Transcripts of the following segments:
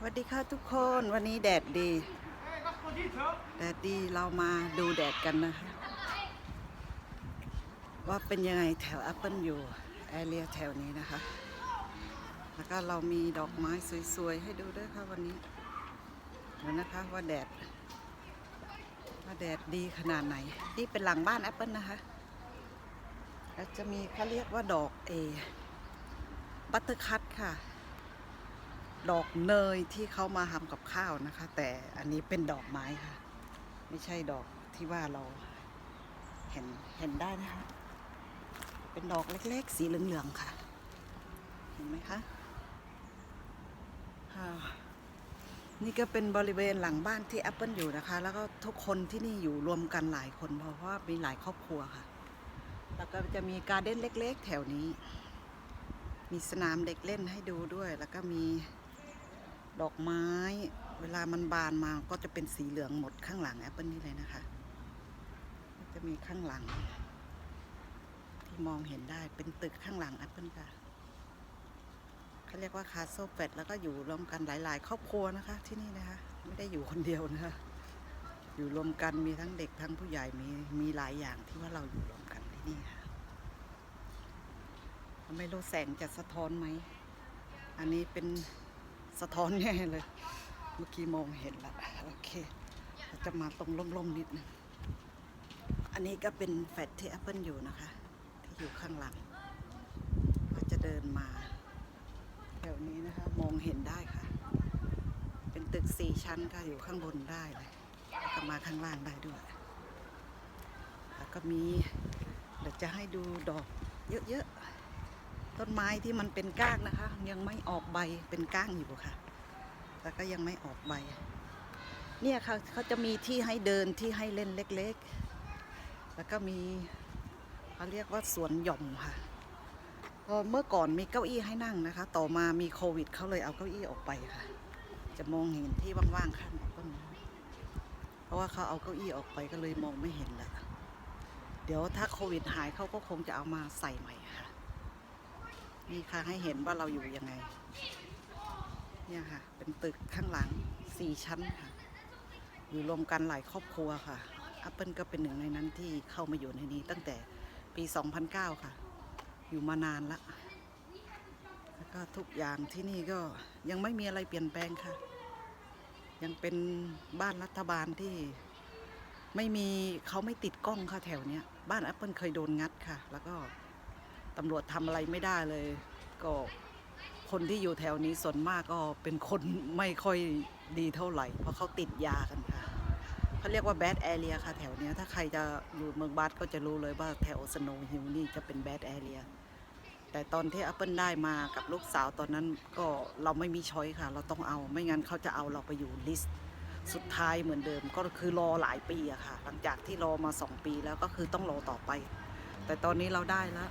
สวัสดีค่ะทุกคนวันนี้แดดดี แดดดีเรามาดูแดดกันนะคะ ว่าเป็นยังไงแถว Apple อยู่แอเรียแถวนี้นะคะ แล้วก็เรามีดอกไม้สวยๆ ให้ดูด้วยค่ะวันนี้เดี๋ยวนะคะว่าแดด ว่าแดดดีขนาดไหน นี่เป็นหลังบ้าน Apple นะคะแล้วจะมีเขาเรียกว่าดอกเอบัตเตอร์คัตค่ะ ดอกเนยที่เขามาทำกับข้าวนะคะ แต่อันนี้เป็นดอกไม้ค่ะ ไม่ใช่ดอกที่ว่าเราเห็นเห็นได้นะคะ เป็นดอกเล็กๆ สีเหลืองๆค่ะ เห็นไหมคะนี่ก็เป็นบริเวณหลังบ้านที่แอปเปิลอยู่นะคะ แล้วก็ทุกคนที่นี่อยู่รวมกันหลายคนเพราะว่ามีหลายครอบครัวค่ะ แล้วก็จะมีการเด้นเล็ก ๆ แถวนี้ มีสนามเด็กเล่นให้ดูด้วย แล้วก็มี ดอกไม้ เวลามันบานมาก็จะเป็นสีเหลืองหมดข้างหลังแอปเปิลนี่เลยนะคะ จะมีข้างหลัง ที่มองเห็นได้เป็นตึกข้างหลังแอปเปิลค่ะเขาเรียกว่าคาโซเฟตแล้วก็อยู่รวมกันหลาย ๆ ครอบครัวนะคะ ที่นี่นะคะ ไม่ได้อยู่คนเดียวนะคะ อยู่รวมกันมีทั้งเด็กทั้งผู้ใหญ่มีมีหลายอย่างที่ว่าเราอยู่รวมกันที่นี่ค่ะไม่รู้แสงจะสะท้อนไหม อันนี้เป็น สะท้อนแน่เลย เมื่อกี้มองเห็นล้วโอเคจะมาตรงร่มๆนิดนึงอันนี้ก็เป็นแฟลตที่แอปเปิลอยู่นะคะ ที่อยู่ข้างหลัง ก็จะเดินมา แถวนี้นะคะ มองเห็นได้ค่ะ เป็นตึกสี่ชั้นค่ะอยู่ข้างบนได้เลยก็มาข้างล่างได้ด้วย แล้วก็มีเดี๋ยวจะให้ดูดอกเยอะๆ ต้นไม้ที่มันเป็นก้างนะคะ ยังไม่ออกใบเป็นก้างอยู่ค่ะแล้วก็ยังไม่ออกใบ เนี่ยค่ะเขาจะมีที่ให้เดินที่ให้เล่นเล็กๆ แล้วก็มีเขาเรียกว่าสวนหย่อมค่ะเพราะเมื่อก่อนมีเก้าอี้ให้นั่งนะคะ ต่อมามีโควิดเขาเลยเอาเก้าอี้ออกไปค่ะ จะมองเห็นที่ว่างๆข้างต้นไม้เพราะว่าเขาเอาเก้าอี้ออกไปก็เลยมองไม่เห็นแล้วเดี๋ยวถ้าโควิดหายเขาก็คงจะเอามาใส่ใหม่ค่ะ นี่ค่ะให้เห็นว่าเราอยู่ยังไง เนี่ยค่ะ เป็นตึกข้างหลังสี่ชั้นค่ะ อยู่รวมกันหลายครอบครัวค่ะ Apple ก็เป็นหนึ่งในนั้นที่เข้ามาอยู่ในนี้ตั้งแต่ปี 2009 ค่ะ อยู่มานานละแล้วก็ทุกอย่างที่นี่ก็ยังไม่มีอะไรเปลี่ยนแปลงค่ะ ยังเป็นบ้านรัฐบาลที่ไม่มีเขาไม่ติดกล้องค่ะแถวเนี้ย บ้านแอปเปิลเคยโดนงัดค่ะ แล้วก็ ตำรวจทำอะไรไม่ได้เลย ก็คนที่อยู่แถวนี้ส่วนมากก็เป็นคนไม่ค่อยดีเท่าไหร่ เพราะเขาติดยากันค่ะเขาเรียกว่าแบดแอเรียค่ะแถวเนี้ยถ้าใครจะอยู่เมืองบาสก็จะรู้เลยว่าแถวสโนว์ฮิลนี่จะเป็นแบดแอเรียแต่ตอนที่ Apple ได้มากับลูกสาวตอนนั้นก็เราไม่มีช้อยค่ะ เราต้องเอาไม่งั้นเขาจะเอาเราไปอยู่ลิสต์สุดท้ายเหมือนเดิมก็คือรอหลายปีอะค่ะ หลังจากที่รอมาสองปีแล้วก็คือต้องรอต่อไป แต่ตอนนี้เราได้แล้ว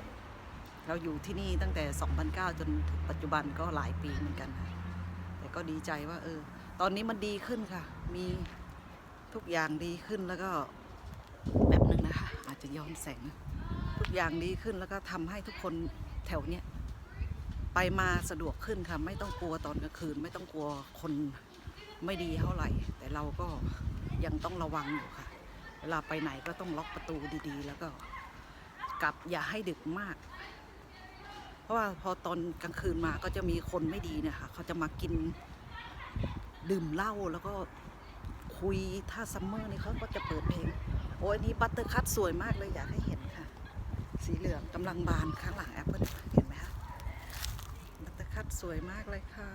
เราอยู่ที่นี่ตั้งแต่ 2009 จนถึงปัจจุบันก็หลายปีเหมือนกันค่ะแต่ก็ดีใจว่าเออ ตอนนี้มันดีขึ้นค่ะ มีทุกอย่างดีขึ้นแล้วก็แบบนึงนะคะ อาจจะย้อนแสง ทุกอย่างดีขึ้นแล้วก็ทำให้ทุกคนแถวเนี้ยไปมาสะดวกขึ้นค่ะ ไม่ต้องกลัวตอนกลางคืน ไม่ต้องกลัวคนไม่ดีเท่าไหร่ แต่เราก็ยังต้องระวังอยู่ค่ะ เวลาไปไหนก็ต้องล็อกประตูดีๆ แล้วก็กลับอย่าให้ดึกมาก เพราะว่าพอตอนกลางคืนมาก็จะมีคนไม่ดีเนี่ยค่ะเขาจะมากินดื่มเหล้าแล้วก็คุยถ้าซัมเมอร์นี่เขาก็จะเปิดเพลง โอ้ยนี้บัตเตอร์คัตสวยมากเลยอยากให้เห็นค่ะ สีเหลืองกำลังบานข้างหลังแอปเปิลเห็นไหมคะบัตเตอร์คัตสวยมากเลยค่ะ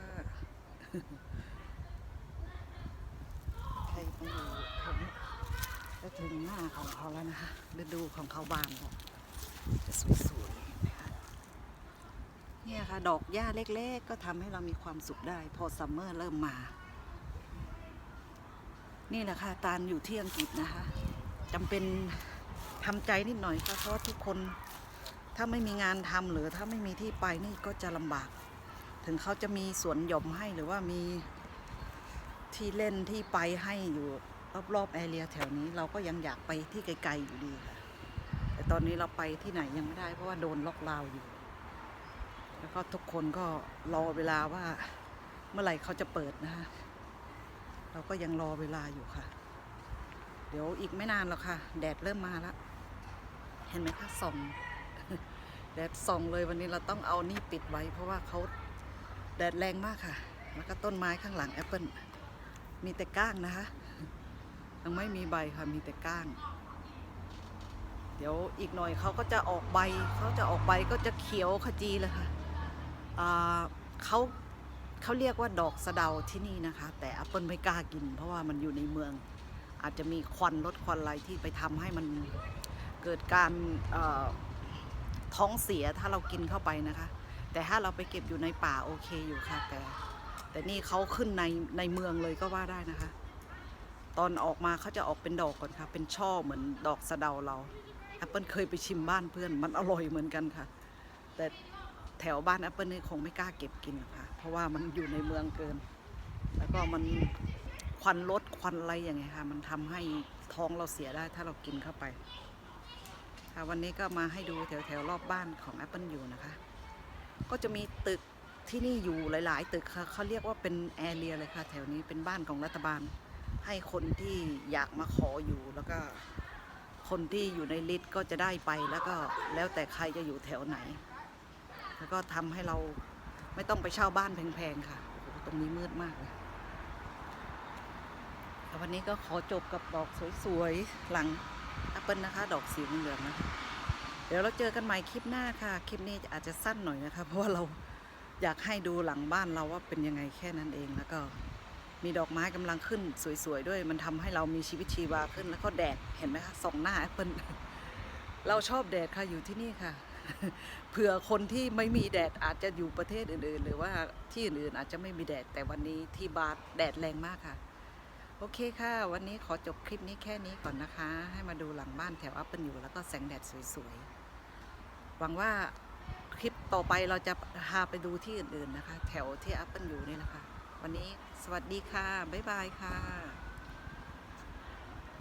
ใครมาอยู่ตรงจะถึงหน้าของเขาแล้วนะคะฤดูของเขาบานแล้วจะสวยๆ เนี่ยค่ะ ดอกหญ้าเล็ก ๆ ก็ทำให้เรามีความสุขได้ พอซัมเมอร์เริ่มมา นี่แหละค่ะ ตาลอยู่ที่อังกฤษนะคะจำเป็นทำใจนิดหน่อยค่ะเพราะทุกคนถ้าไม่มีงานทำหรือถ้าไม่มีที่ไปนี่ก็จะลำบาก ถึงเขาจะมีสวนหย่อมให้หรือว่ามีที่เล่นที่ไปให้อยู่รอบๆแอเรียแถวนี้เราก็ยังอยากไปที่ไกลๆอยู่ดีค่ะ แต่ตอนนี้เราไปที่ไหนยังไม่ได้เพราะว่าโดนล็อกดาวน์อยู่ แล้วก็ทุกคนก็รอเวลาว่าเมื่อไหร่เขาจะเปิดนะคะเราก็ยังรอเวลาอยู่ค่ะ เดี๋ยวอีกไม่นานหรอกค่ะ แดดเริ่มมาแล้วเห็นไหมคะส่องแดดส่องเลยวันนี้เราต้องเอานี่ปิดไว้ เพราะว่าเขาแดดแรงมากค่ะ แล้วก็ต้นไม้ข้างหลังแอปเปิลมีแต่ก้างนะคะยังไม่มีใบค่ะมีแต่ก้าง เดี๋ยวอีกหน่อยเขาก็จะออกใบเขาจะออกใบก็จะเขียวขจีเลยค่ะ เขาเขาเรียกว่าดอกสะเดาที่นี่นะคะ แต่แอปเปิลไม่กล้ากิน เพราะว่ามันอยู่ในเมือง อาจจะมีควันรถควันอะไรที่ไปทำให้มันเกิดการท้องเสียถ้าเรากินเข้าไปนะคะ แต่ถ้าเราไปเก็บอยู่ในป่าโอเคอยู่ค่ะแต่ แต่นี่เขาขึ้นในในเมืองเลยก็ว่าได้นะคะ ตอนออกมาเขาจะออกเป็นดอกก่อนค่ะ เป็นช่อเหมือนดอกสะเดาเราแอปเปิลเคยไปชิมบ้านเพื่อนมันอร่อยเหมือนกันค่ะ แต่ แถวบ้านแอปเปิลนี่คงไม่กล้าเก็บกินค่ะ เพราะว่ามันอยู่ในเมืองเกิน แล้วก็มันควันรถควันอะไรอย่างเงี้ยค่ะ มันทำให้ท้องเราเสียได้ถ้าเรากินเข้าไป ค่ะวันนี้ก็มาให้ดูแถวแถวรอบบ้านของ Apple อยู่นะคะ ก็จะมีตึกที่นี่อยู่หลาย ๆ ตึกค่ะเขาเรียกว่าเป็นแอเรียเลยค่ะ แถวนี้เป็นบ้านของรัฐบาล ให้คนที่อยากมาขออยู่แล้วก็คนที่อยู่ในลิสต์ก็จะได้ไปแล้วก็แล้วแต่ใครจะอยู่แถวไหน แล้วก็ทำให้เราไม่ต้องไปเช่าบ้านแพงๆค่ะ ตรงนี้มืดมากเลยวันนี้ก็ขอจบกับดอกสวยๆ หลังแอปเปิลนะคะ ดอกสีเหลืองนะ เดี๋ยวเราเจอกันใหม่คลิปหน้าค่ะ คลิปนี้อาจจะสั้นหน่อยนะคะ เพราะว่าเราอยากให้ดูหลังบ้านเราว่าเป็นยังไงแค่นั้นเองแล้วก็มีดอกไม้กำลังขึ้นสวยๆด้วย มันทำให้เรามีชีวิตชีวาขึ้นแล้วก็แดดเห็นไหมคะส่องหน้าแอปเปิลเราชอบแดดค่ะอยู่ที่นี่ค่ะ เผื่อคนที่ไม่มีแดดอาจจะอยู่ประเทศอื่นๆ หรือว่าที่อื่นๆอาจจะไม่มีแดดแต่วันนี้ที่บาร์แดดแรงมากค่ะ โอเคค่ะ วันนี้ขอจบคลิปนี้แค่นี้ก่อนนะคะ ให้มาดูหลังบ้านแถวอัปเปิลอยู่แล้วก็แสงแดดสวยๆ หวังว่าคลิปต่อไปเราจะพาไปดูที่อื่นๆนะคะ แถวที่อัปเปิลอยู่นี่แหละค่ะวันนี้สวัสดีค่ะ บ๊ายบายค่ะ